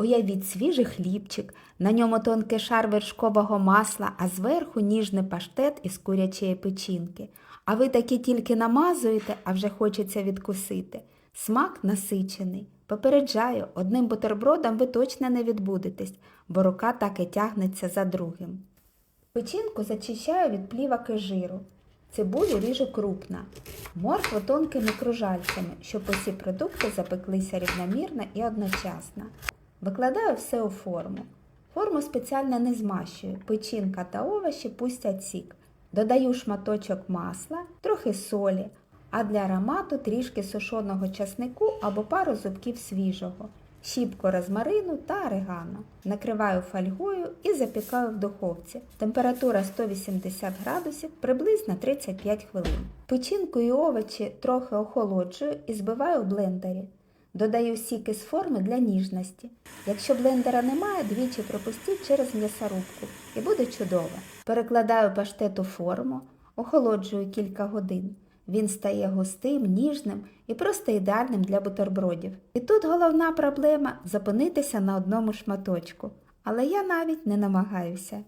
Уявіть свіжий хлібчик, на ньому тонкий шар вершкового масла, а зверху ніжний паштет із курячої печінки. А ви таки тільки намазуєте, а вже хочеться відкусити. Смак насичений. Попереджаю, одним бутербродом ви точно не відбудетесь, бо рука так і тягнеться за другим. Печінку зачищаю від плівок і жиру. Цибулю ріжу крупно. Моркву тонкими кружальцями, щоб усі продукти запеклися рівномірно і одночасно. Викладаю все у форму. Форму спеціально не змащую. Печінка та овочі пустять сік. Додаю шматочок масла, трохи солі, а для аромату трішки сушеного часнику або пару зубків свіжого, щіпку розмарину та орегано. Накриваю фольгою і запікаю в духовці. Температура 180 градусів приблизно 35 хвилин. Печінку і овочі трохи охолоджую і збиваю в блендері. Додаю сік із форми для ніжності. Якщо блендера немає, двічі пропустіть через м'ясорубку і буде чудово. Перекладаю паштет у форму, охолоджую кілька годин. Він стає густим, ніжним і просто ідеальним для бутербродів. І тут головна проблема зупинитися на одному шматочку. Але я навіть не намагаюся.